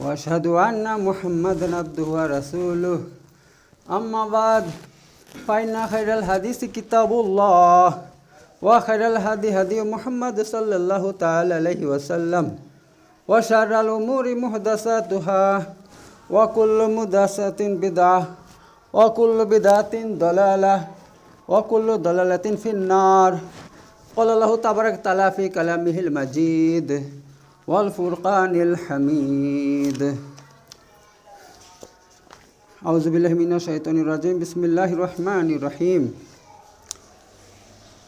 واشهد ان محمدا عبده ورسوله اما بعد فان خير الحديث كتاب الله وخير الهدي هدي محمد صلى الله تعالى عليه وسلم وشر الامور محدثاتها وكل محدثه بدعه وكل بدعه ضلاله وكل ضلاله في النار قال الله تبارك وتعالى في كلامه المجيد والفرقان الحميد. أعوذ بالله من الشيطان الرجيم. بسم الله الرحمن الرحيم.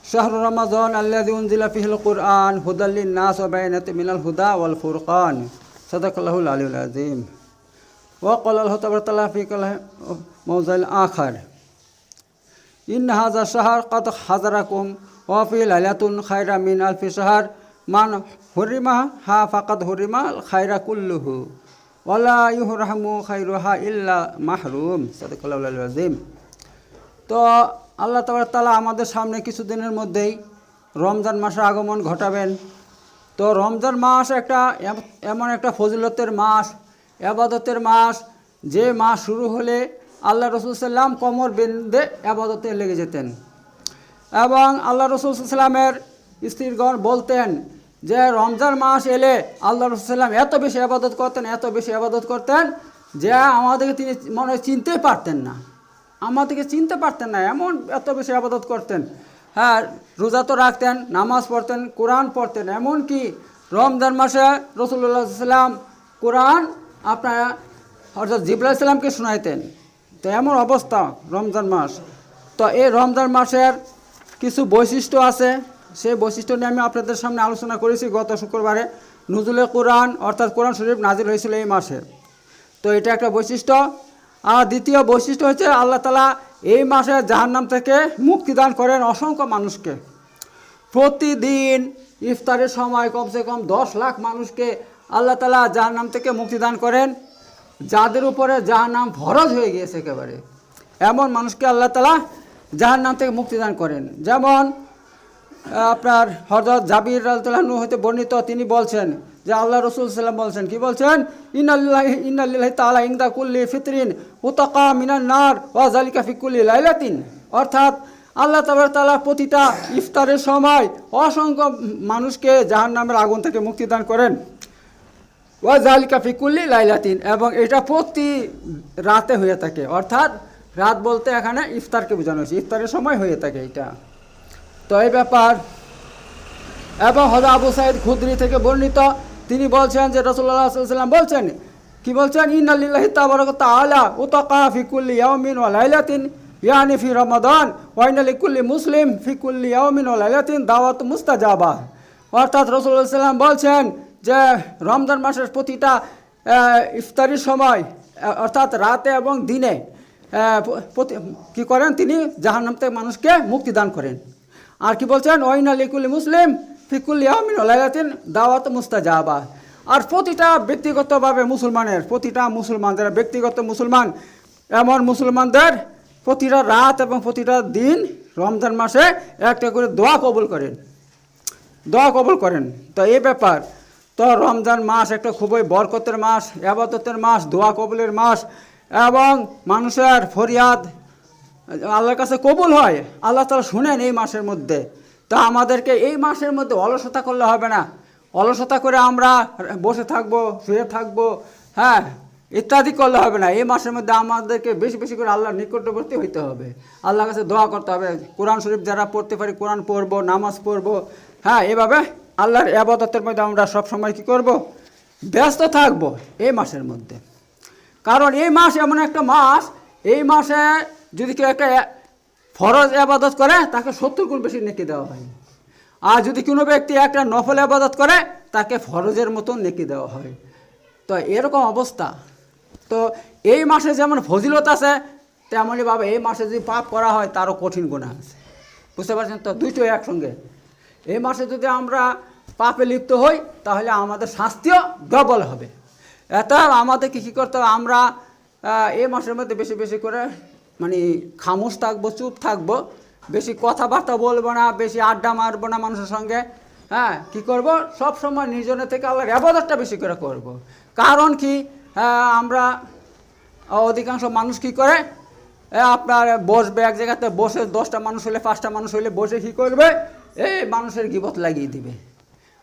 شهر رمضان الذي أنزل فيه القرآن هدى للناس وبينات من الهدى والفرقان. صدق الله العلي العظيم. وقال الله تبارك في موضع آخر. إن هذا الشهر قد حضركم وفي ليلة خير من ألف شهر. মান হরিমা, হা ফাকাত হরিমা খায়রা কুল্লুহু। ওলা খাইরু হা ইল্লা মাহরুম সাদিম তো আল্লাহ তালা আমাদের সামনে কিছুদিনের মধ্যেই রমজান মাসের আগমন ঘটাবেন। তো রমজান মাস একটা এমন একটা ফজিলতের মাস আবাদতের মাস। যে মাস শুরু হলে আল্লাহ রসুল সাল্লাম কমর বেঁধে আবাদতে লেগে যেতেন। এবং আল্লাহ রসুল সাল্লামের স্ত্রীগণ বলতেন যে রমজান মাস এলে আল্লাহ রসুল সাল্লাম এত বেশি আবাদত করতেন, এত বেশি আবাদত করতেন যে আমাদেরকে তিনি মনে চিনতেই পারতেন না। আমাদেরকে চিনতে পারতেন না, এমন এত বেশি আবাদত করতেন। হ্যাঁ রোজা তো রাখতেন, নামাজ পড়তেন, কোরআন পড়তেন, এমনকি রমজান মাসে রসুল্লাহ সাল্লাম কোরআন আপনার অর্থাৎ জিবুল্লাহ সাল্লামকে শোনাইতেন। তো এমন অবস্থা রমজান মাস। তো এই রমজান মাসের কিছু বৈশিষ্ট্য আছে। সেই বৈশিষ্ট্য নিয়ে আমি আপনাদের সামনে আলোচনা করেছি গত শুক্রবারে। নজরুলের কোরআন, অর্থাৎ কোরআন শরীফ নাজির হয়েছিল এই মাসে। তো এটা একটা বৈশিষ্ট্য। আর দ্বিতীয় বৈশিষ্ট্য হচ্ছে আল্লাহ তালা এই মাসে জাহান্নাম থেকে মুক্তিদান করেন অসংখ্য মানুষকে। প্রতিদিন ইফতারের সময় কমসে কম দশ লাখ মানুষকে আল্লাহ তালা জাহান্নাম থেকে মুক্তিদান করেন, যাদের উপরে জাহান্নাম ফরজ হয়ে গিয়েছে একেবারে। এমন মানুষকে আল্লাহ তালা জাহান্নাম থেকে মুক্তিদান করেন। যেমন আপনার হজরত জাবির রাজু হতে বর্ণিত, তিনি বলছেন যে আল্লাহ রসুল সাল্লাম বলছেন, কি বলছেন? ইনাল্লাহ ইনাল্লাহ তালা ইংদা কুল্লি ফিতরিন উতাকা মিনান নার ওয়া জালিকা ফিকুল্লি লাইলাতিন। অর্থাৎ আল্লাহ তালা প্রতিটা ইফতারের সময় অসংখ্য মানুষকে জাহান নামের আগুন থেকে মুক্তিদান করেন। ওয়া জালিকা ফিকুল্লি লাইলাতিন, এবং এটা প্রতি রাতে হয়ে থাকে। অর্থাৎ রাত বলতে এখানে ইফতারকে বোঝানো হয়েছে। ইফতারের সময় হয়ে থাকে এটা। তো এই ব্যাপার। এবং হজা আবু সাইদ খুদ্রি থেকে বর্ণিত, তিনি বলছেন যে রসুল্লাহ বলছেন, কি বলছেন? ইন্নাল্লাহি তাবারাক তাআলা উতাকা ফি কুল্লি ইয়াউমিন ওয়া লাইলাতিন, ইয়ানি ফি রমাদান, ওয়া ইন্না মুসলিম ফি কুল্লি ইয়াউমিন ওয়া লাইলাতিন দাওয়াত মুস্তাজাবা। অর্থাৎ রসুল্লাহ বলছেন যে রমজান মাসের প্রতিটা ইফতারির সময় অর্থাৎ রাতে এবং দিনে কি করেন তিনি? জাহান্নাম থেকে মানুষকে মুক্তি দান করেন। আর কি বলছেন? ওইন আলিকুল মুসলিম ফিকুল ইয়ামিন ওলাইলাতিন দাওয়াত মুস্তাজাবা। আর প্রতিটা ব্যক্তিগতভাবে মুসলমানের, প্রতিটা মুসলমান যারা ব্যক্তিগত মুসলমান, এমন মুসলমানদের প্রতিটা রাত এবং প্রতিটা দিন রমজান মাসে একটা করে দোয়া কবুল করেন। দোয়া কবুল করেন। তো এই ব্যাপার। তো রমজান মাস একটা খুবই বরকতের মাস, আবাদতের মাস, দোয়া কবুলের মাস এবং মানুষের ফরিয়াদ আল্লাহর কাছে কবুল হয়, আল্লাহ তালা শুনেন এই মাসের মধ্যে। তা আমাদেরকে এই মাসের মধ্যে অলসতা করলে হবে না। অলসতা করে আমরা বসে থাকব, শুয়ে থাকব হ্যাঁ ইত্যাদি করলে হবে না। এই মাসের মধ্যে আমাদেরকে বেশি বেশি করে আল্লাহর নিকটবর্তী হইতে হবে। আল্লাহর কাছে দোয়া করতে হবে। কোরআন শরীফ যারা পড়তে পারি, কোরআন পড়ব, নামাজ পড়ব হ্যাঁ এভাবে আল্লাহর আবাদতের মধ্যে আমরা সব সময় কি করব? ব্যস্ত থাকব এই মাসের মধ্যে। কারণ এই মাস এমন একটা মাস, এই মাসে যদি কেউ একটা ফরজ আবাদত করে, তাকে সত্তর গুণ বেশি নেকি দেওয়া হয়। আর যদি কোনো ব্যক্তি একটা নফল আবাদত করে, তাকে ফরজের মতন নেকি দেওয়া হয়। তো এরকম অবস্থা। তো এই মাসে যেমন ফজিলত আছে তেমনই তেমনইভাবে এই মাসে যদি পাপ করা হয়, তারও কঠিন গুণা আছে। বুঝতে পারছেন তো? দুইটো একসঙ্গে। এই মাসে যদি আমরা পাপে লিপ্ত হই, তাহলে আমাদের শাস্তিও ডবল হবে। এটা আমাদেরকে কী করতে হবে? আমরা এই মাসের মধ্যে বেশি বেশি করে মানে খামোশ থাকব, চুপ থাকব, বেশি কথাবার্তা বলব না, বেশি আড্ডা মারবো না মানুষের সঙ্গে। হ্যাঁ কি করব? সব সময় নিজনের থেকে আল্লাহর আবাদতটা বেশি করে করব। কারণ কি? আমরা অধিকাংশ মানুষ কি করে? আপনার বসবে এক জায়গাতে, বসে দশটা মানুষ হলে, পাঁচটা মানুষ হলে বসে কি করবে? এই মানুষের গিবত লাগিয়ে দিবে।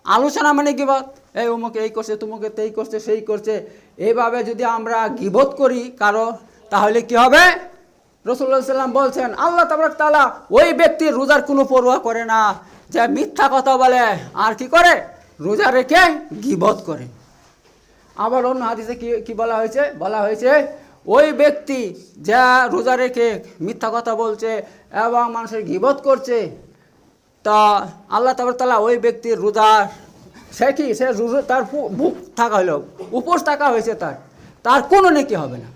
আলোচনা মানে গিবত। এই অমুকে এই করছে, তুমুকে তেই করছে, সেই করছে। এইভাবে যদি আমরা গিবত করি কারও, তাহলে কি হবে? রসুল্লাহ সাল্লাম বলছেন, আল্লাহ তাবরাক তালা ওই ব্যক্তির রোজার কোনো পরোয়া করে না, যে মিথ্যা কথা বলে। আর কি করে? রোজা রেখে গিবত করে। আবার অন্য হাদিসে কি কি বলা হয়েছে? বলা হয়েছে, ওই ব্যক্তি যা রোজা রেখে মিথ্যা কথা বলছে এবং মানুষের গিবত করছে, তা আল্লাহ তালা ওই ব্যক্তির রোজা, সে কি? সে তার বুক থাকা হলো উপোস থাকা হয়েছে তার। তার কোনো নেকি হবে না।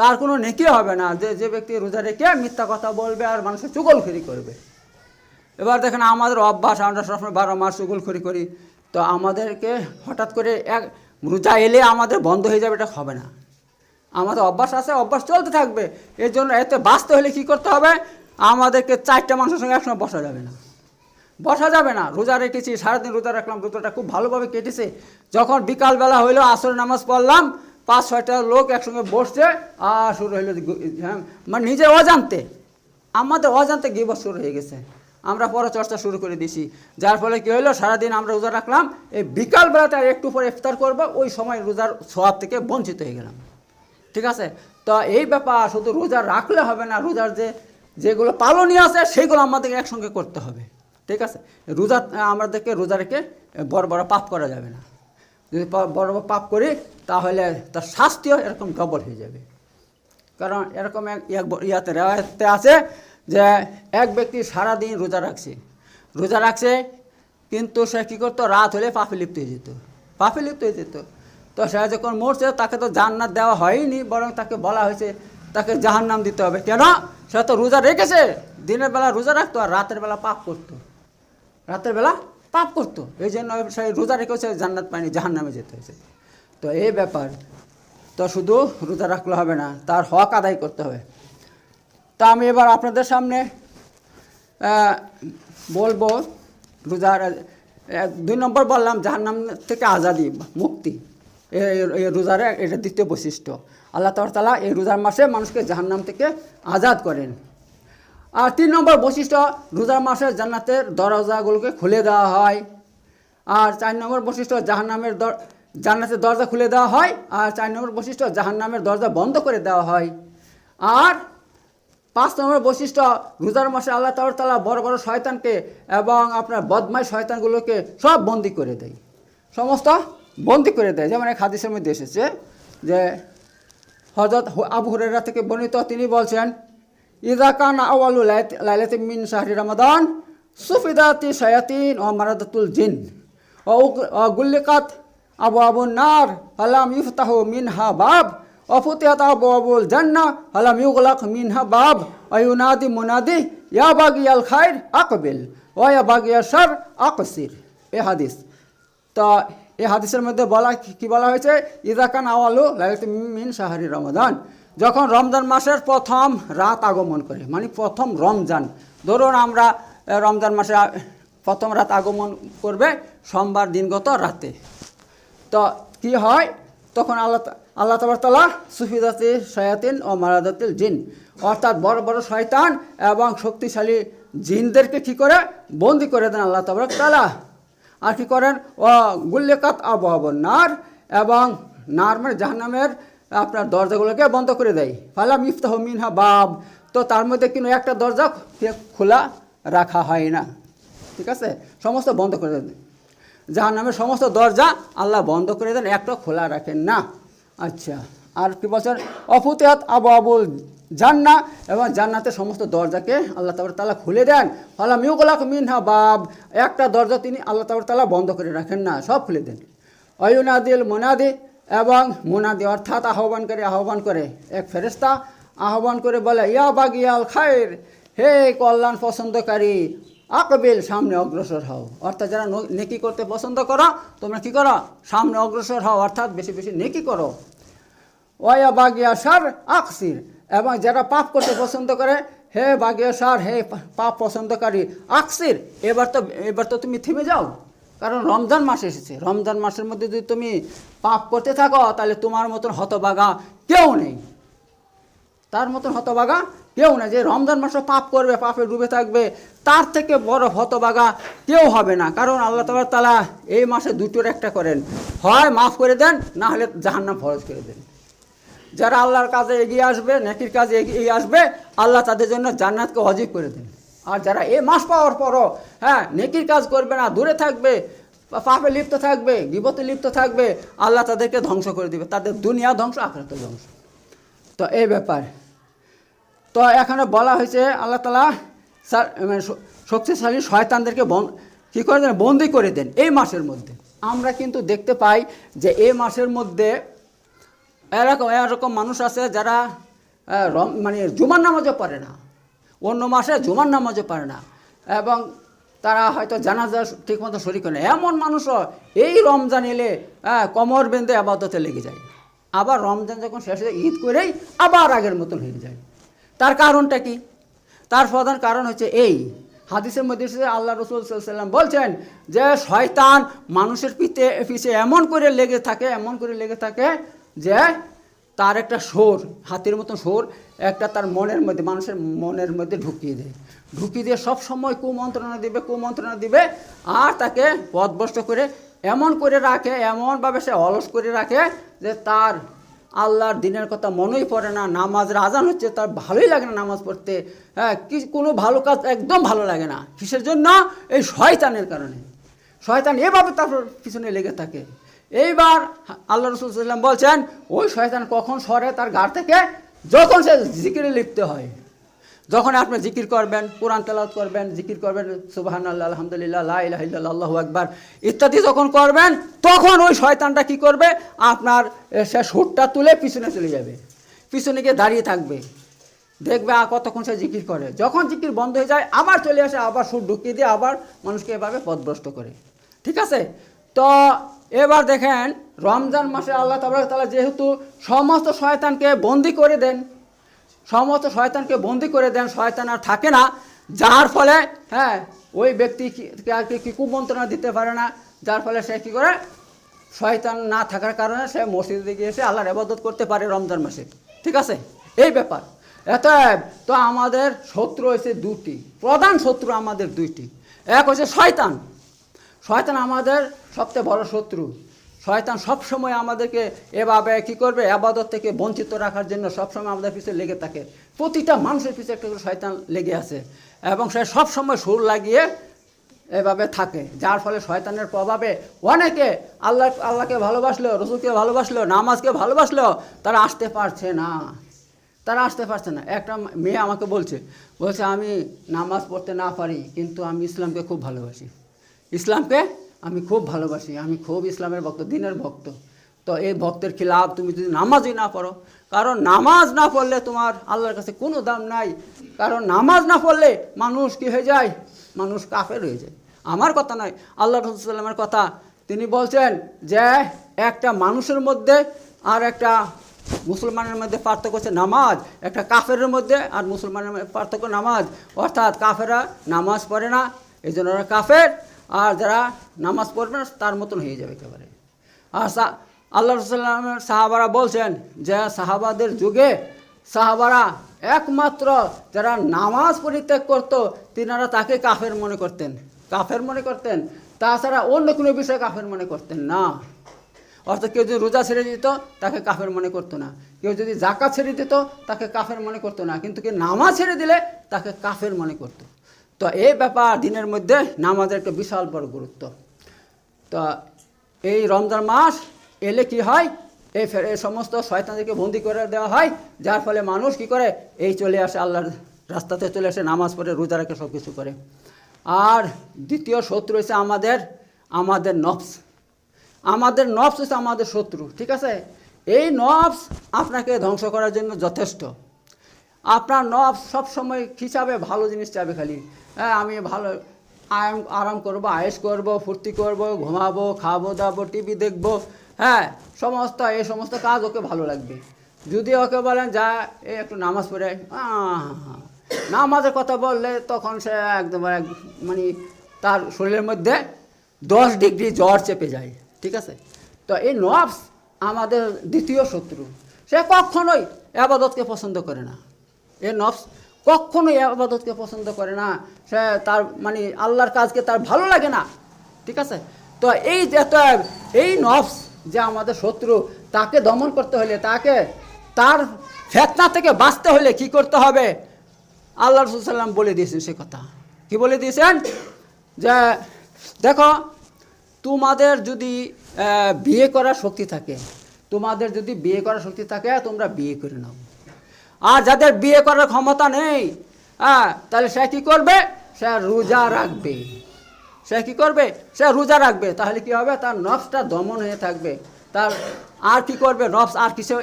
তার কোনো নেকি হবে না যে যে ব্যক্তি রোজা রেখে মিথ্যা কথা বলবে আর মানুষের চুগলখড়ি করবে। এবার দেখেন আমাদের অভ্যাস, আমরা সবসময় বারো মাস চুগলখড়ি করি, তো আমাদেরকে হঠাৎ করে এক রোজা এলে আমাদের বন্ধ হয়ে যাবে, এটা হবে না। আমাদের অভ্যাস আছে, অভ্যাস চলতে থাকবে। এর জন্য এতে বাঁচতে হলে কী করতে হবে? আমাদেরকে চারটা মানুষের সঙ্গে একসঙ্গে বসা যাবে না। বসা যাবে না। রোজা রেখেছি, সারাদিন রোজা রাখলাম, রোজাটা খুব ভালোভাবে কেটেছে। যখন বিকালবেলা হইল আসর নামাজ পড়লাম পাঁচ ছয়টা লোক একসঙ্গে বসছে, আর শুরু হইল হ্যাঁ মানে নিজে অজান্তে। আমাদের অজান্তে গিবত শুরু হয়ে গেছে। আমরা পরে চর্চা শুরু করে দিছি। যার ফলে কী হলো সারাদিন আমরা রোজা রাখলাম, এই বিকালবেলাটা একটু পরে ইফতার করব, ওই সময় রোজার সোয়াব থেকে বঞ্চিত হয়ে গেলাম। ঠিক আছে? তো এই ব্যাপার, শুধু রোজা রাখলে হবে না, রোজার যে, যেগুলো পালনীয় আছে, সেগুলো আমাদেরকে একসঙ্গে করতে হবে। ঠিক আছে? রোজা, আমাদেরকে রোজা রেখে বড় বড় পাপ করা যাবে না। যদি বড় বড় পাপ করি তাহলে তার শাস্তিও এরকম ডবল হয়ে যাবে। কারণ এরকম এক ইয়াতে রেওয়াতে আছে যে এক ব্যক্তি সারাদিন রোজা রাখছে। রোজা রাখছে, কিন্তু সে কী করতো? রাত হলে পাপে লিপ্ত হয়ে যেত। পাপে লিপ্ত হয়ে যেত। তো সে যখন মরছে, তাকে তো জান্নাত দেওয়া হয়নি, বরং তাকে বলা হয়েছে, তাকে জাহান্নাম দিতে হবে। কেন? সে তো রোজা রেখেছে। দিনের বেলা রোজা রাখতো আর রাতের বেলা পাপ করতো। রাতের বেলা পাপ করতো। এই জন্য সেই রোজা রেখেছে জান্নাত পায়নি, জাহান্নামে যেতে হয়েছে। তো এই ব্যাপার। তো শুধু রোজা রাখলে হবে না, তার হক আদায় করতে হবে। তা আমি এবার আপনাদের সামনে বলব, রোজার দুই নম্বর বললাম, জাহান্নাম থেকে আজাদি, মুক্তি। এই রোজার এটা দ্বিতীয় বৈশিষ্ট্য। আল্লাহ তালা এই রোজার মাসে মানুষকে জাহান্নাম থেকে আজাদ করেন। আর তিন নম্বর বৈশিষ্ট্য, রোজার মাসে জান্নাতের দরজাগুলোকে খুলে দেওয়া হয়। আর চার নম্বর বৈশিষ্ট্য, জাহান্নামের দর জান্নাতের দরজা খুলে দেওয়া হয় আর চার নম্বর বৈশিষ্ট্য, জাহান্নামের দরজা বন্ধ করে দেওয়া হয়। আর পাঁচ নম্বর বৈশিষ্ট্য, রোজার মাসে আল্লাহ তাআলা তালা বড় বড় শয়তানকে এবং আপনার বদমাই শয়তানগুলোকে সব বন্দি করে দেয়। সমস্ত বন্দি করে দেয়। যেমন এক হাদিসের মধ্যে এসেছে যে হজরত আবু হুরেরা থেকে বর্ণিত, তিনি বলছেন ইদা কান আওয়ালু মিন শাহরি রমাদান সুফিদাতি শায়াতিন ও মারাদাতুল জিন ও গুল্লিকাত আবু আবু নার আলাম ইফতাহু মিনহা বাব, অফুতিয়াত আবু আবুল জান্না আলাম ইউগলাক মিনহা বাব অয়ুনাদি মুনাদি, ইয়া বাগিয়াল খাইর আকবিল ও ইয়া বাগিয়া শার আকসির। এ হাদিস। তা এই হাদিসের মধ্যে বলা কি বলা হয়েছে? ইদাকান আওয়ালু লাইলাত মিন শাহরি রমাদান। যখন রমজান মাসের প্রথম রাত আগমন করে মানে প্রথম রমজান, ধরুন আমরা রমজান মাসে, প্রথম রাত আগমন করবে সোমবার দিনগত রাতে। তো কি হয়? তখন আল্লাহ আল্লাহ তালা সুফিদাতে শয়াতিন ও মারাদাতিল জিন, অর্থাৎ বড় বড় শয়তান এবং শক্তিশালী জিনদেরকে কি করে? বন্দি করে দেন আল্লাহ তাবরক তালা আর কি করেন? ও গুল্লেকাত আবু আবু নার এবং নার মানে জাহান্নামের আপনার দরজাগুলোকে বন্ধ করে দেয়। ফালাম ইফতাহ মিনহা বাব। তো তার মধ্যে কিন্তু একটা দরজা খোলা রাখা হয় না। ঠিক আছে? সমস্ত বন্ধ করে দেন যার নামে সমস্ত দরজা আল্লাহ বন্ধ করে দেন, একটা খোলা রাখেন না। আচ্ছা আর কি বলছেন? অফুতিয়াত আবু আবুল জান্না এবং জান্নাতের সমস্ত দরজাকে আল্লাহ তাবার তালা খুলে দেন। ফলা মিউগলাক মিনহা বাব, একটা দরজা তিনি আল্লাহ তাবার তালা বন্ধ করে রাখেন না, সব খুলে দেন। অয়ুনাদিল মোনাদি, এবং মুনাদি অর্থাৎ আহ্বান করে আহ্বান করে, এক ফেরেস্তা আহ্বান করে বলে, ইয়া বাগিয়াল খায়ের হে কল্যাণ পছন্দকারী আকবিল, সামনে অগ্রসর হও। অর্থাৎ যারা নেকি করতে পছন্দ করো, তোমরা কি করো? সামনে অগ্রসর হও, অর্থাৎ বেশি বেশি নেকি করো। ওয়া বাগিয়া সার আকসির। এবং যারা পাপ করতে পছন্দ করে, হে বাগিয়া সার, হে পাপ পছন্দকারী আকসির, এবার তো এবার তো তুমি থেমে যাও। কারণ রমজান মাস এসেছে। রমজান মাসের মধ্যে যদি তুমি পাপ করতে থাকো, তাহলে তোমার মতন হতবাগা কেউ নেই। তার মতন হতবাগা কেউ না যে রমজান মাসে পাপ করবে, পাপে ডুবে থাকবে, তার থেকে বড় হতবাগা কেউ হবে না। কারণ আল্লাহ তালা তালা এই মাসে দুটোর একটা করেন। হয় মাফ করে দেন, না হলে জাহান্নাম ফরজ করে দেন। যারা আল্লাহর কাজে এগিয়ে আসবে, নেকির কাজে এগিয়ে আসবে, আল্লাহ তাদের জন্য জান্নাতকে অজীব করে দেন। আর যারা এই মাস পাওয়ার পরও হ্যাঁ নেকির কাজ করবে না, দূরে থাকবে, পাপে লিপ্ত থাকবে বিপদে লিপ্ত থাকবে, আল্লাহ তাদেরকে ধ্বংস করে দিবে। তাদের দুনিয়া ধ্বংস আখরাত ধ্বংস। তো এই ব্যাপার। তো এখানে বলা হয়েছে আল্লাহ তালা মানে শক্তিশালী শয়তানদেরকে বন কী করে দেন? বন্দি করে দেন এই মাসের মধ্যে। আমরা কিন্তু দেখতে পাই যে এই মাসের মধ্যে এরকম এরকম মানুষ আছে যারা মানে জুমার নামাজও পারে না। অন্য মাসে জুমার নামাজও পারে না। এবং তারা হয়তো জানাজা ঠিকমতো শরিক হয় না। এমন মানুষও এই রমজান এলে কমর বেঁধে আবাদতে লেগে যায়। আবার রমজান যখন শেষ হয়ে, ঈদ করেই আবার আগের মতন হয়ে যায়। তার কারণটা কি? তার প্রধান কারণ হচ্ছে এই হাদিসের মধ্যে আল্লাহ রসুল সাল্লাম বলছেন যে শয়তান মানুষের পিতে পিছে এমন করে লেগে থাকে, এমন করে লেগে থাকে যে তার একটা সোর হাতির মতন সোর একটা তার মনের মধ্যে, মানুষের মনের মধ্যে ঢুকিয়ে দেয়। ঢুকিয়ে দিয়ে সব সময় কুমন্ত্রণা দিবে কুমন্ত্রণা দিবে আর তাকে পথভ্রষ্ট করে এমন করে রাখে, এমনভাবে সে অলস করে রাখে যে তার আল্লাহর দিনের কথা মনেই পড়ে না, নামাজের আজান হচ্ছে, তার ভালোই লাগে না নামাজ পড়তে। হ্যাঁ কি, কোনো ভালো কাজ একদম ভালো লাগে না। কিসের জন্য? এই শয়তানের কারণে। শয়তান এভাবে তার পিছনে লেগে থাকে। এইবার আল্লাহ রসুল সাল্লাম বলছেন, ওই শয়তান কখন সরে? তার গাড় থেকে? যখন সে জিকিরে লিপ্ত হয়। যখন আপনি জিকির করবেন, কোরআন তেলাওয়াত করবেন, জিকির করবেন সুবাহান আল্লাহ আলহামদুলিল্লাহ, লা ইলাহা ইল্লাল্লাহ, আল্লাহু আকবার, ইত্যাদি যখন করবেন, তখন ওই শয়তানটা কি করবে? আপনার সে সুরটা তুলে পিছনে চলে যাবে। পিছনে গিয়ে দাঁড়িয়ে থাকবে। দেখবে কতক্ষণ সে জিকির করে। যখন জিকির বন্ধ হয়ে যায়, আবার চলে আসে, আবার সুর ঢুকিয়ে দিয়ে আবার মানুষকে এভাবে পথভ্রষ্ট করে। ঠিক আছে? তো, এবার দেখেন, রমজান মাসে আল্লাহ তালা যেহেতু সমস্ত শয়তানকে বন্দি করে দেন সমস্ত শয়তানকে বন্দি করে দেন, শয়তান আর থাকে না। যার ফলে হ্যাঁ ওই ব্যক্তিকে আর কি কুমন্ত্রণা দিতে পারে না। যার ফলে সে কী করে? শয়তান না থাকার কারণে সে মসজিদে গিয়ে এসে আল্লাহর আবাদত করতে পারে রমজান মাসে। ঠিক আছে? এই ব্যাপার। এতএব তো আমাদের শত্রু হয়েছে দুটি। প্রধান শত্রু আমাদের দুইটি। এক হচ্ছে শয়তান। শয়তান আমাদের সবচেয়ে বড় শত্রু। শয়তান সবসময় আমাদেরকে এভাবে কি করবে? আবাদত থেকে বঞ্চিত রাখার জন্য সবসময় আমাদের পিছনে লেগে থাকে। প্রতিটা মানুষের পিছনে একটা করে শয়তান লেগে আছে। এবং সে সবসময় সুর লাগিয়ে এভাবে থাকে। যার ফলে শয়তানের প্রভাবে অনেকে আল্লাহ, আল্লাহকে ভালোবাসলো, রসুলকে ভালোবাসলো, নামাজকে ভালোবাসলো, তারা আসতে পারছে না। তারা আসতে পারছে না। একটা মেয়ে আমাকে বলছে বলছে, আমি নামাজ পড়তে না পারি, কিন্তু আমি ইসলামকে খুব ভালোবাসি। ইসলামকে আমি খুব ভালোবাসি, আমি খুব ইসলামের ভক্ত, দিনের ভক্ত। তো এই ভক্তের খিলাফ তুমি যদি নামাজই না পড়ো, কারণ নামাজ না পড়লে তোমার আল্লাহর কাছে কোনো দাম নাই। কারণ নামাজ না পড়লে মানুষ কি হয়ে যায়? মানুষ কাফের হয়ে যায়। আমার কথা নয় আল্লাহ রসুল্লামের কথা। তিনি বলছেন যে, একটা মানুষের মধ্যে আর একটা মুসলমানের মধ্যে পার্থক্য হচ্ছে নামাজ, একটা কাফের মধ্যে আর মুসলমানের পার্থক্য নামাজ। অর্থাৎ কাফেরা নামাজ পড়ে না এই জন্য ওরা কাফের। আর যারা নামাজ পড়বে না, তার মতন হয়ে যাবে একেবারে। আর আল্লাহ রসুল্লামের সাহাবারা বলছেন যে সাহাবাদের যুগে সাহাবারা একমাত্র যারা নামাজ পরিত্যাগ করতো, তিনারা তাকে কাফের মনে করতেন। কাফের মনে করতেন। তাছাড়া অন্য কোনো বিষয়ে কাফের মনে করতেন না। অর্থাৎ কেউ যদি রোজা ছেড়ে দিত, তাকে কাফের মনে করতো না। কেউ যদি জাকাত ছেড়ে দিত, তাকে কাফের মনে করতো না। কিন্তু কেউ নামাজ ছেড়ে দিলে, তাকে কাফের মনে করতো। তো এই ব্যাপার দিনের মধ্যে নামাজের একটা বিশাল বড় গুরুত্ব। তো এই রমজান মাস এলে কি হয়? এই ফের, এই সমস্ত শয়তানদেরকে বন্দি করে দেওয়া হয়। যার ফলে মানুষ কি করে? এই চলে আসে আল্লাহর রাস্তাতে চলে আসে, নামাজ পড়ে, রোজা রেখে সব কিছু করে। আর দ্বিতীয় শত্রু হচ্ছে আমাদের আমাদের নফস। আমাদের নফস হচ্ছে আমাদের শত্রু, ঠিক আছে? এই নফস আপনাকে ধ্বংস করার জন্য যথেষ্ট। আপনার নফস সবসময় খিচাবে ভালো জিনিস চাবে খালি। হ্যাঁ আমি ভালো আরাম আরাম করব, আয়েস করব, ফুর্তি করব, ঘুমাবো, খাব, দাবো, টিভি দেখব হ্যাঁ সমস্ত, এই সমস্ত কাজ ওকে ভালো লাগবে। যদি ওকে বলেন, যা, এই একটু নামাজ পড়ে নামাজের কথা বললে তখন সে একদম এক- মানে তার শরীরের মধ্যে দশ ডিগ্রি জ্বর চেপে যায়, ঠিক আছে? তো এই নবস আমাদের দ্বিতীয় শত্রু। সে কখনোই আবাদতকে পছন্দ করে না। এ নফস কখনোই আবাদতকে পছন্দ করে না। সে তার মানে আল্লাহর কাজকে তার ভালো লাগে না। ঠিক আছে? তো এই যে এই নফস যে আমাদের শত্রু, তাকে দমন করতে হলে, তাকে তার ফেতনা থেকে বাঁচতে হলে কি করতে হবে? আল্লাহ রসুল্লাম বলে দিয়েছেন সে কথা। কি বলে দিয়েছেন? যে দেখো, তোমাদের যদি বিয়ে করার শক্তি থাকে, তোমাদের যদি বিয়ে করার শক্তি থাকে, তোমরা বিয়ে করে নাও। আর যাদের বিয়ে করার ক্ষমতা নেই হ্যাঁ তাহলে সে কী করবে? সে রোজা রাখবে। সে কী করবে? সে রোজা রাখবে। তাহলে কি হবে? তার নফসটা দমন হয়ে থাকবে। তার আর কি করবে? নফস আর কিছু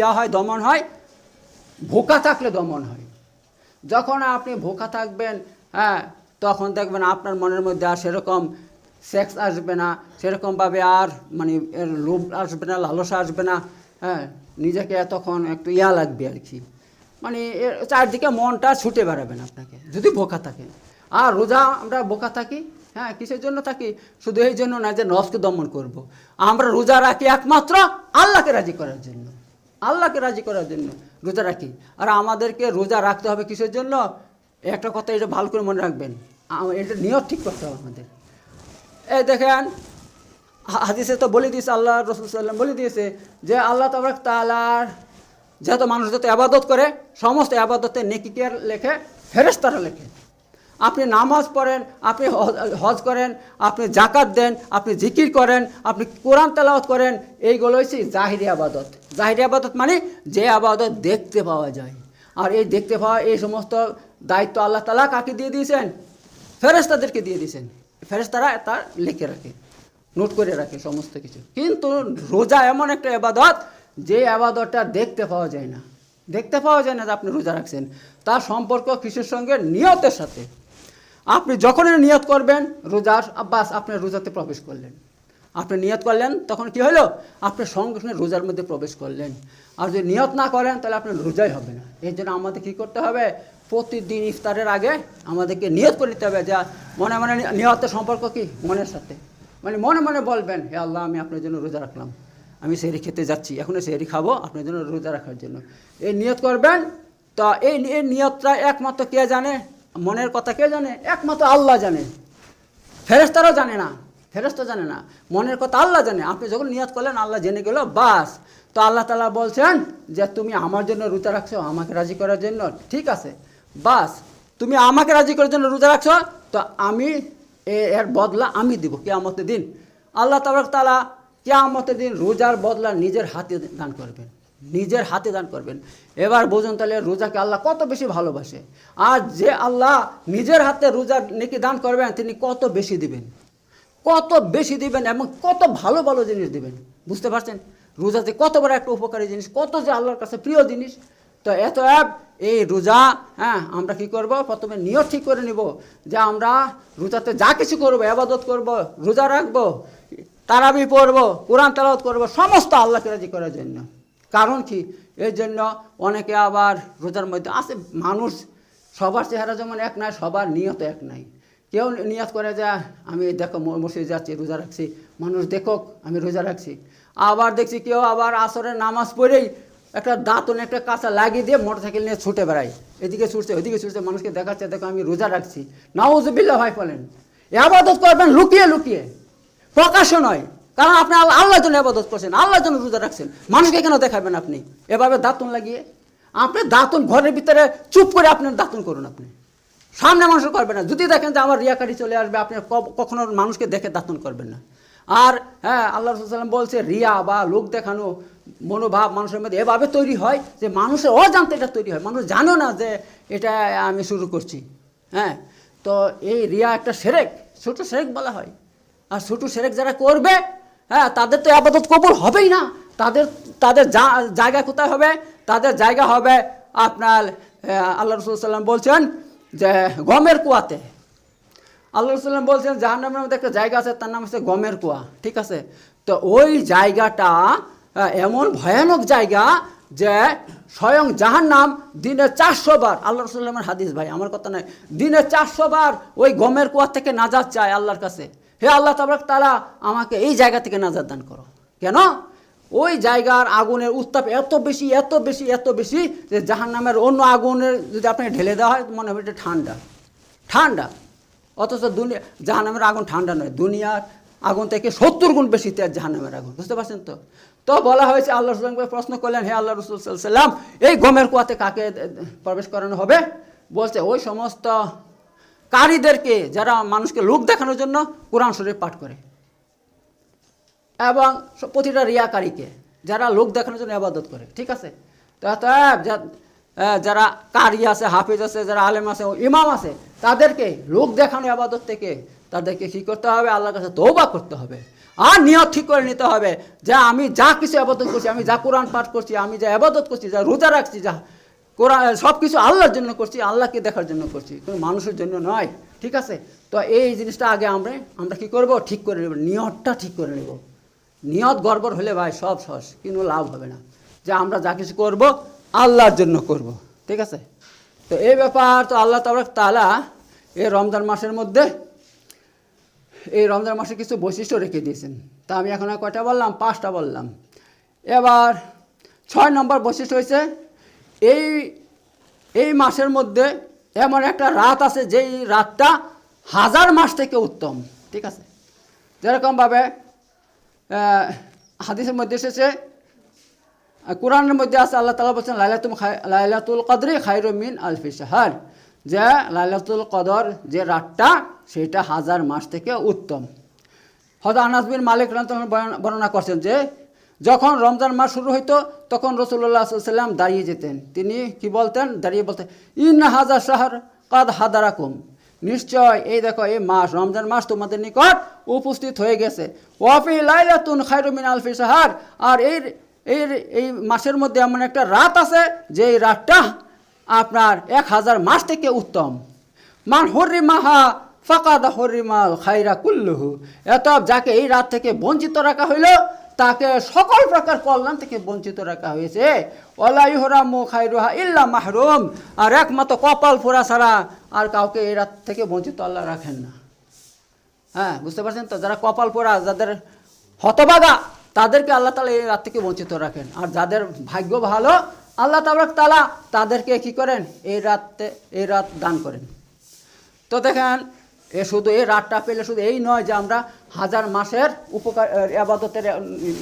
ইয়া হয়, দমন হয়? ভোকা থাকলে দমন হয়। যখন আপনি ভোকা থাকবেন হ্যাঁ তখন দেখবেন আপনার মনের মধ্যে আর সেরকম সেক্স আসবে না। সেরকমভাবে আর মানে এর লোভ আসবে না, লালসা আসবে না। হ্যাঁ নিজেকে তখন একটু ইয়া লাগবে আর কি। মানে চারদিকে মনটা ছুটে বেড়াবেন আপনাকে, যদি বোকা থাকে। আর রোজা আমরা বোকা থাকি হ্যাঁ কিসের জন্য থাকি? শুধু এই জন্য না যে নফসকে দমন করব। আমরা রোজা রাখি একমাত্র আল্লাহকে রাজি করার জন্য। আল্লাহকে রাজি করার জন্য রোজা রাখি। আর আমাদেরকে রোজা রাখতে হবে কিসের জন্য? একটা কথা এটা ভালো করে মনে রাখবেন এটা নিয়ত ঠিক করতে হবে আমাদের। এই দেখেন হাদিসে তো বলে দিয়েছে, আল্লাহ রসুল সাল্লাম বলে দিয়েছে যে আল্লাহ তবরক তালার যেহেতু মানুষ যত আবাদত করে, সমস্ত আবাদতে নেকিকে লেখে ফেরেস্তারা লেখে। আপনি নামাজ পড়েন, আপনি হজ- হজ করেন, আপনি জাকাত দেন, আপনি জিকির করেন, আপনি কোরআন তেলাওয়াত করেন, এইগুলো হচ্ছে জাহিরি আবাদত জাহিরি আবাদত মানে যে আবাদত দেখতে পাওয়া যায়। আর এই দেখতে পাওয়া, এই সমস্ত দায়িত্ব আল্লাহ তালা কাকে দিয়ে দিয়েছেন? ফেরেস্তাদেরকে দিয়ে দিয়েছেন। ফেরেস্তারা তার লিখে রাখে। নোট করে রাখে সমস্ত কিছু। কিন্তু রোজা এমন একটা আবাদত যে আবাদতটা দেখতে পাওয়া যায় না। দেখতে পাওয়া যায় না যে আপনি রোজা রাখছেন। তার সম্পর্ক কিসের সঙ্গে? নিয়তের সাথে। আপনি যখনই নিয়ত করবেন, রোজার আব্বাস আপনি রোজাতে প্রবেশ করলেন। আপনি নিয়ত করলেন, তখন কি হলো? আপনি সঙ্গে সঙ্গে রোজার মধ্যে প্রবেশ করলেন। আর যদি নিয়ত না করেন, তাহলে আপনার রোজাই হবে না। এই জন্য আমাদের কী করতে হবে? প্রতিদিন ইফতারের আগে আমাদেরকে নিয়ত করে নিতে হবে যা মনে মনে নিয়তের সম্পর্ক কি? মনের সাথে। মানে মনে মনে বলবেন, হে আল্লাহ, আমি আপনার জন্য রোজা রাখলাম। আমি সেহরি খেতে যাচ্ছি এখনও সেহরি খাব আপনার জন্য রোজা রাখার জন্য। এই নিয়ত করবেন, তো এই এই নিয়তটা একমাত্র কে জানে? মনের কথা কে জানে? একমাত্র আল্লাহ জানে। ফেরেস্তারাও জানে না ফেরেস্তা জানে না। মনের কথা আল্লাহ জানে। আপনি যখন নিয়ত করলেন, আল্লাহ জেনে গেল, বাস। তো আল্লাহ তালা বলছেন যে, তুমি আমার জন্য রোজা রাখছো, আমাকে রাজি করার জন্য। ঠিক আছে, বাস। তুমি আমাকে রাজি করার জন্য রোজা রাখছো? তো আমি এর বদলা আমি দিব কেয়ামতের দিন। আল্লাহ তাবারক তালা কেয়ামতের দিন রোজার বদলা নিজের হাতে দান করবেন। নিজের হাতে দান করবেন। এবার বোঝুন তাহলে রোজাকে আল্লাহ কত বেশি ভালোবাসে। আর যে আল্লাহ নিজের হাতে রোজা নাকি দান করবেন, তিনি কত বেশি দিবেন। কত বেশি দিবেন এবং কত ভালো ভালো জিনিস দিবেন। বুঝতে পারছেন? রোজাতে কত বড় একটা উপকারী জিনিস, কত যে আল্লাহর কাছে প্রিয় জিনিস। তো এত অ্যাপ এই রোজা হ্যাঁ আমরা কি করব? প্রথমে নিয়ত ঠিক করে নিব যে আমরা রোজাতে যা কিছু করব, আবাদত করব, রোজা রাখব, তারাবি পড়ব, কোরআন তালাওয়াত করব, সমস্ত আল্লাহকে রাজি করার জন্য। কারণ কি? এর জন্য অনেকে আবার রোজার মধ্যে আছে, মানুষ সবার চেহারা যেমন এক নাই, সবার নিয়ত এক নাই। কেউ নিয়ত করে যে, আমি দেখো মসজিদে যাচ্ছি, রোজা রাখছি। মানুষ দেখুক, আমি রোজা রাখছি। আবার দেখছি কেউ আবার আসরের নামাজ পড়েই একটা দাঁতন একটা কাঁচা লাগিয়ে দিয়ে মোটর সাইকেল নিয়ে ছুটে বেড়ায় এদিকে ছুটছে ওইদিকে ছুটছে, মানুষকে দেখাচ্ছে, দেখো আমি রোজা রাখছি। নাউজুবিল্লা ভাই বলেন। আবাদত করবেন, লুকিয়ে লুকিয়ে। প্রকাশ্য নয়, কারণ আপনি আল্লাহ আল্লাহর জন্য আবাদত করছেন, আল্লাহর জন্য রোজা রাখছেন। মানুষকে কেন দেখাবেন আপনি? এভাবে দাঁতন লাগিয়ে। আপনি দাঁতন ঘরের ভিতরে চুপ করে আপনার দাঁতন করুন আপনি। সামনে মানুষের করবেন না। যদি দেখেন যে আমার রিয়াকারি চলে আসবে, আপনি কখনো মানুষকে দেখে দাঁতন করবেন না। আর হ্যাঁ আল্লাহ রসুল্লাম বলছে, রিয়া বা লোক দেখানো মনোভাব মানুষের মধ্যে এভাবে তৈরি হয় যে মানুষের অজান্তে এটা তৈরি হয়। মানুষ জানো না যে এটা আমি শুরু করছি। হ্যাঁ? তো এই রিয়া একটা সেরেক, ছোটো সেরেক বলা হয়। আর ছোটো সেরেক যারা করবে হ্যাঁ তাদের তো আপাতত কবুল হবেই না। তাদের তাদের জায়গা কোথায় হবে? তাদের জায়গা হবে আপনার আল্লাহ রসুল সাল্লাম বলছেন যে গমের কুয়াতে। আল্লাহ রসুল্লাম বলছেন জাহান্নামের মধ্যে একটা জায়গা আছে, তার নাম হচ্ছে গমের কুয়া। ঠিক আছে? তো ওই জায়গাটা এমন ভয়ানক জায়গা যে স্বয়ং জাহান্নাম দিনে চারশো বার। আল্লাহ রসুল্লামের হাদিস ভাই, আমার কথা নয়। দিনে চারশো বার ওই গমের কুয়া থেকে নাজাত চায় আল্লাহর কাছে। হে আল্লাহ তাবরাক তারা আমাকে এই জায়গা থেকে নাজাত দান করো। কেন? ওই জায়গার আগুনের উত্তাপ এত বেশি এত বেশি এত বেশি যে জাহান্নামের অন্য আগুনের যদি আপনাকে ঢেলে দেওয়া হয়, মনে হবে এটা ঠান্ডা। ঠান্ডা। অথচ দুনিয়া জাহান্নামের আগুন ঠান্ডা নয়, দুনিয়ার আগুন থেকে সত্তর গুণ বেশি তেজ জাহান্নামের আগুন। বুঝতে পারছেন তো? তো বলা হয়েছে, আল্লাহ রসুলকে প্রশ্ন করলেন, হে আল্লাহ রসুল সাল্লাম এই গমের কুয়াতে কাকে প্রবেশ করানো হবে? বলছে, ওই সমস্ত কারীদেরকে, যারা মানুষকে লোক দেখানোর জন্য কোরআন শরীফ পাঠ করে। এবং প্রতিটা রিয়াকারীকে, যারা লোক দেখানোর জন্য আবাদত করে, ঠিক আছে? যারা কারি আছে, হাফিজ আছে, যারা আলেম আছে ইমাম আছে, তাদেরকে লোক দেখানো আবাদত থেকে তাদেরকে কী করতে হবে? আল্লাহর কাছে তৌবা করতে হবে। আর নিয়ত ঠিক করে নিতে হবে যে আমি যা কিছু আবাদত করছি, আমি যা কোরআন পাঠ করছি, আমি যা আবাদত করছি, যা রোজা রাখছি, যা কোরআন সব কিছু আল্লাহর জন্য করছি, আল্লাহকে দেখার জন্য করছি, কোনো মানুষের জন্য নয়, ঠিক আছে? তো এই জিনিসটা আগে আমরা আমরা কি করব? ঠিক করে নেব, নিয়তটা ঠিক করে নেব। নিয়ত গড়বড় হলে ভাই সব সস কিন্তু লাভ হবে না। যে আমরা যা কিছু করব, আল্লাহর জন্য করব, ঠিক আছে? তো এই ব্যাপার তো আল্লাহ তালা এই রমজান মাসের মধ্যে এই রমজান মাসে কিছু বৈশিষ্ট্য রেখে দিয়েছেন। তা আমি এখন আর কয়টা বললাম? পাঁচটা বললাম। এবার ছয় নম্বর বৈশিষ্ট্য হয়েছে এই এই মাসের মধ্যে এমন একটা রাত আছে যেই রাতটা হাজার মাস থেকে উত্তম। ঠিক আছে? যেরকমভাবে হাদিসের মধ্যে এসেছে কোরআনের মধ্যে আছে, আল্লাহ তালা বলছেন, লাইলাতুল লাইলাতুল কদরে খাইরমিন আলফি সাহার যে লাইলাতুল কদর যে রাতটা, সেটা হাজার মাস থেকে উত্তম। হয়তো আনাস বিন মালিক বর্ণনা- করছেন যে, যখন রমজান মাস শুরু হইতো, তখন রসুল্লাহ সাল্লাম দাঁড়িয়ে যেতেন। তিনি কি বলতেন? দাঁড়িয়ে বলতেন ইন হাজার শাহর কাদ হাদারাকুম। নিশ্চয় এই দেখো, এই মাস, রমজান মাস তোমাদের নিকট উপস্থিত হয়ে গেছে। ওয়াফি লাইলাতুন খায়রুমিন আলফি সাহার আর এই এই এই মাসের মধ্যে এমন একটা রাত আছে যে এই রাতটা আপনার এক হাজার মাস থেকে উত্তম। মান হরিমাহা ফাকাদা হরিমাল খাইরা কুল্লুহু। এত যাকে এই রাত থেকে বঞ্চিত রাখা হইল, তাকে সকল প্রকার কল্যাণ থেকে বঞ্চিত রাখা হয়েছে। ওলাইহরামু খাইরুহা ইল্লা মাহরুম। আর একমাত্র কপাল ফোরা ছাড়া আর কাউকে এই রাত থেকে বঞ্চিত আল্লাহ রাখেন না। হ্যাঁ বুঝতে পারছেন তো? যারা কপাল পোড়া যাদের হতবাগা তাদেরকে আল্লাহ তালা এই রাত থেকে বঞ্চিত রাখেন। আর যাদের ভাগ্য ভালো আল্লাহ তাবরাক তালা তাদেরকে কি করেন? এই রাতে, এই রাত দান করেন। তো দেখেন, এ শুধু এই রাতটা পেলে শুধু এই নয় যে আমরা হাজার মাসের উপকার আবাদতের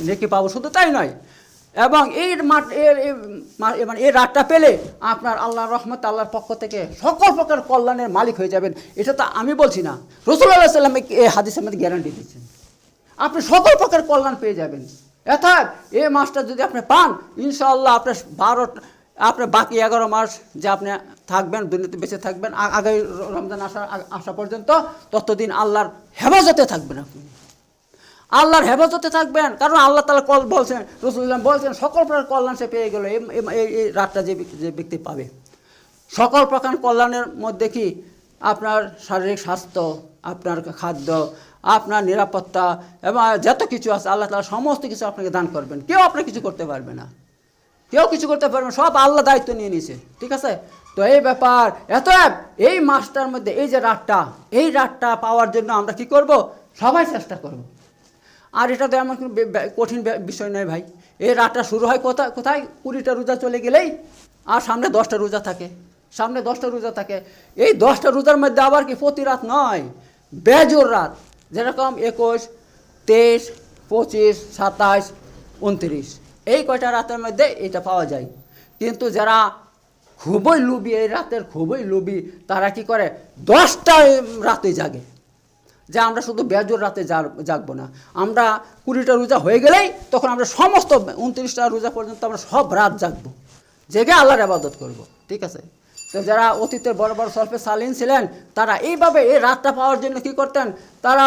নেকি পাবো। শুধু তাই নয়। এবং এই মাঠ মানে এই রাতটা পেলে আপনার আল্লাহ রহমত, আল্লাহর পক্ষ থেকে সকল প্রকার কল্যাণের মালিক হয়ে যাবেন। এটা তো আমি বলছি না। রসুল্লাহ সাল্লাম এই হাদিসের মধ্যে গ্যারান্টি দিচ্ছেন আপনি সকল প্রকার কল্যাণ পেয়ে যাবেন। অর্থাৎ এই মাসটা যদি আপনি পান, ইনশাআল্লাহ আপনার বারো আপনার বাকি এগারো মাস যে আপনি থাকবেন দুর্নীতি বেঁচে থাকবেন আগামী রমজান আসা আসা পর্যন্ত, ততদিন আল্লাহর হেফাজতে থাকবেন আপনি। আল্লাহর হেফাজতে থাকবেন, কারণ আল্লাহ তালা কল বলছেন রসুল্লাম বলছেন সকল প্রকার কল্যাণ সে পেয়ে গেল এই- রাতটা যে যে ব্যক্তি পাবে। সকল প্রকার কল্যাণের মধ্যে কি? আপনার শারীরিক স্বাস্থ্য, আপনার খাদ্য আপনার নিরাপত্তা এবং যত কিছু আছে, আল্লাহ তালা সমস্ত কিছু আপনাকে দান করবেন। কেউ আপনার কিছু করতে পারবে না। কেউ কিছু করতে পারবে সব আল্লাহ দায়িত্ব নিয়ে নিছে। ঠিক আছে? তো এই ব্যাপার এত এই মাসটার মধ্যে, এই যে রাতটা, এই রাতটা পাওয়ার জন্য আমরা কি করব? সবাই চেষ্টা করব। আর এটা তো এমন কঠিন বিষয় নয় ভাই। এই রাতটা শুরু হয় কোথায় কোথায়? কুড়িটা রোজা চলে গেলেই, আর সামনে দশটা রোজা থাকে। সামনে দশটা রোজা থাকে। এই দশটা রোজার মধ্যে আবার কি প্রতি রাত নয়? বেজোর রাত। যেরকম একুশ, তেইশ, পঁচিশ, সাতাশ, উনত্রিশ। এই কয়টা রাতের মধ্যে এটা পাওয়া যায়। কিন্তু যারা খুবই লুবি এই রাতের খুবই লুবি তারা কি করে? দশটা রাতে জাগে। যে আমরা শুধু বেজোর রাতে জাগবো না। আমরা কুড়িটা রোজা হয়ে গেলেই তখন আমরা সমস্ত উনত্রিশটা রোজা পর্যন্ত আমরা সব রাত জাগবো। জেগে আল্লাহর আবাদত করব। ঠিক আছে? তো যারা অতীতের বড় বড় সল্পে সালিন ছিলেন, তারা এইভাবে এই রাতটা পাওয়ার জন্য কি করতেন? তারা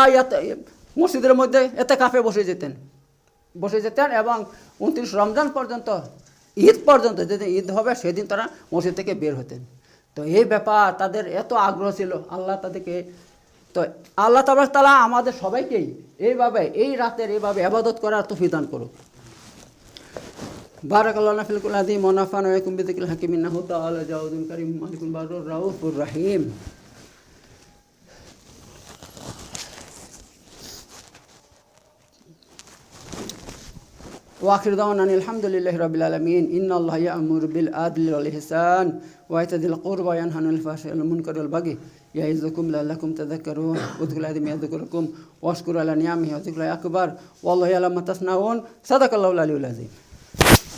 মসজিদের মধ্যে এতে কাপে বসে যেতেন। বসে যেতেন এবং উনত্রিশ রমজান পর্যন্ত, ঈদ পর্যন্ত, যেদিন ঈদ হবে সেদিন তারা মসজিদ থেকে বের হতেন। তো এই ব্যাপার তাদের এত আগ্রহ ছিল, আল্লাহ তাদেরকে তো আল্লাহ তালা আমাদের সবাইকেই এইভাবে, এই রাতের এইভাবে আবাদত করার তফিদান করুক। بارك الله في القرآن العظيم ونفعنا وإياكم بذكر الحكيم. إنه تعالى جاوز كريم مالك بر الرؤوف الرحيم وآخر دعوانا الحمد لله رب العالمين. إن الله يأمر بالعدل والإحسان وإيتاء ذي القربى وينهى عن الفحشاء والمنكر والبغي يعظكم لعلكم تذكرون. واذكروا العظيم يذكركم واشكروا على نعمه. وذكر أكبر. والله يعلم ما تصنعون. صدق الله العلي العظيم.